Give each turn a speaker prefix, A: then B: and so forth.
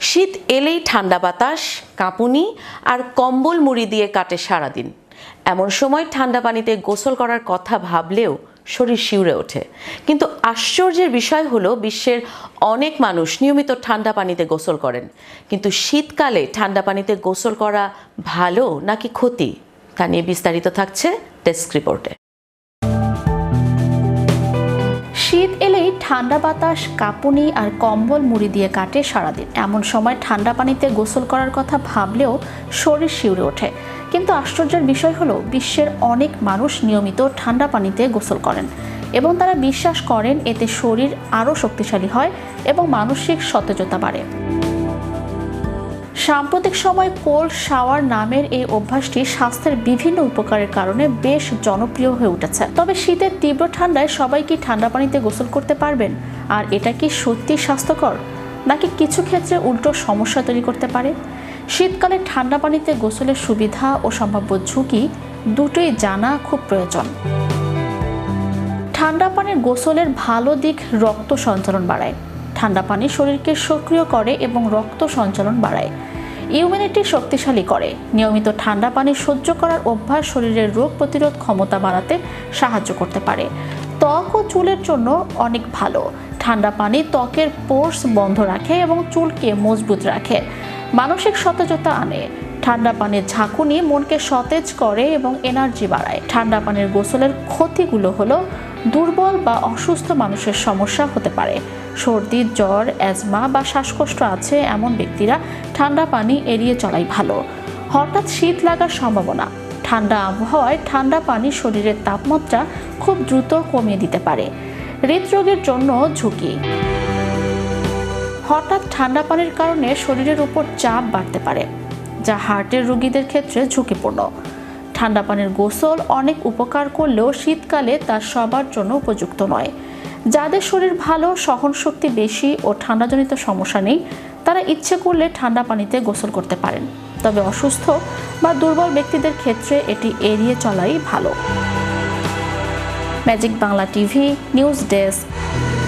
A: শীত এলেই ঠান্ডা বাতাস, কাঁপুনি আর কম্বল মুড়ি দিয়ে কাটে সারাদিন। এমন সময় ঠান্ডা পানিতে গোসল করার কথা ভাবলেও শরীর শিউরে ওঠে। কিন্তু আশ্চর্যের বিষয় হলো, বিশ্বের অনেক মানুষ নিয়মিত ঠান্ডা পানিতে গোসল করেন। কিন্তু শীতকালে ঠান্ডা পানিতে গোসল করা ভালো নাকি ক্ষতি? তা নিয়ে বিস্তারিত থাকছে ডেস্ক রিপোর্টে।
B: শীত ঠান্ডা বাতাস, কাঁপুনি আর কম্বল মুড়ি দিয়ে কাটে সারাদিন। এমন সময় ঠান্ডা পানিতে গোসল করার কথা ভাবলেও শরীর শিউরে ওঠে। কিন্তু আশ্চর্যের বিষয় হলো, বিশ্বের অনেক মানুষ নিয়মিত ঠান্ডা পানিতে গোসল করেন এবং তারা বিশ্বাস করেন এতে শরীর আরও শক্তিশালী হয় এবং মানসিক সতেজতা বাড়ে। সাম্প্রতিক সময় কোল্ড শাওয়ার নামের এই অভ্যাসটি স্বাস্থ্যের বিভিন্ন উপকারের কারণে বেশ জনপ্রিয় হয়ে উঠেছে। তবে শীতের তীব্র ঠান্ডায় সবাই কি ঠান্ডা পানিতে গোসল করতে পারবেন? আর এটা কি সত্যি স্বাস্থ্যকর? নাকি কিছু ক্ষেত্রে উল্টো সমস্যা তৈরি করতে পারে? শীতকালে ঠান্ডা পানিতে গোসলের সুবিধা ও সম্ভাব্য ঝুঁকি দুটোই জানা খুব প্রয়োজন। ঠান্ডা পানির গোসলের ভালো দিক রক্ত সঞ্চালন বাড়ায়। ঠান্ডা পানি শরীরকে সক্রিয় করে এবং রক্ত সঞ্চালন বাড়ায়। ইমিউনিটি শক্তিশালী করে। নিয়মিত ঠান্ডা পানি সহ্য করার অভ্যাস শরীরের রোগ প্রতিরোধ ক্ষমতা বাড়াতে সাহায্য করতে পারে। ত্বক ও চুলের জন্য অনেক ভালো। ঠান্ডা পানি ত্বকের পোর্স বন্ধ রাখে এবং চুলকে মজবুত রাখে। মানসিক সতেজতা আনে। ঠান্ডা পানির ঝাঁকুনি মনকে সতেজ করে এবং এনার্জি বাড়ায়। ঠান্ডা পানির গোসলের ক্ষতিগুলো হলো দুর্বল বা অসুস্থ মানুষের সমস্যা হতে পারে। সর্দি, জ্বর অ্যাজমা বা শ্বাসকষ্ট আছে এমন ব্যক্তিরা ঠান্ডা পানি এড়িয়ে চলাই ভালো। হঠাৎ শীত লাগার সম্ভাবনা। ঠান্ডা আবহাওয়ায় ঠান্ডা পানি শরীরের তাপমাত্রা খুব দ্রুত কমিয়ে দিতে পারে। হৃদরোগের জন্য ঝুঁকি। হঠাৎ ঠান্ডা পানির কারণে শরীরের উপর চাপ বাড়তে পারে, যা হার্টের রোগীদের ক্ষেত্রে ঝুঁকিপূর্ণ। ঠান্ডা পানির গোসল অনেক উপকার করলেও শীতকালে তা সবার জন্য উপযুক্ত নয়। যাদের শরীর ভালো, সহনশক্তি বেশি ও ঠান্ডাজনিত সমস্যা নেই, তারা ইচ্ছে করলে ঠান্ডা পানিতে গোসল করতে পারেন। তবে অসুস্থ বা দুর্বল ব্যক্তিদের ক্ষেত্রে এটি এড়িয়ে চলাই ভালো। Magic Bangla TV, news desk.